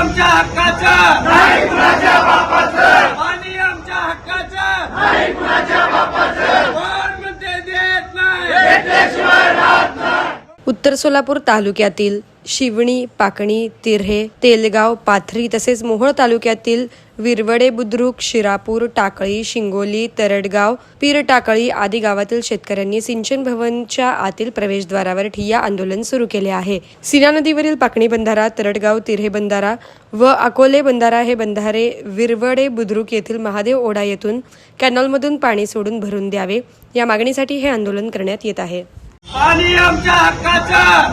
आमच्या हक्काचा. उत्तर सोलापूर तालुक्यातील शिवणी पाकणी तिर्हे तेलगाव पाथरी तसेच मोहोळ तालुक्यातील विरवडे बुद्रुक शिरापूर टाकळी शिंगोली तरडगाव पीर टाकळी आदी गावातील शेतकऱ्यांनी सिंचन भवनच्या आतील प्रवेशद्वारावर ठिय्या आंदोलन सुरू केले आहे. सिना नदीवरील पाकणी बंधारा तरडगाव तिर्हे बंधारा व अकोले बंधारा हे बंधारे विरवडे बुद्रुक येथील महादेव ओढा येथून कॅनॉलमधून पाणी सोडून भरून द्यावे. या मागणीसाठी हे आंदोलन करण्यात येत आहे. पाणी आमच्या हक्काचं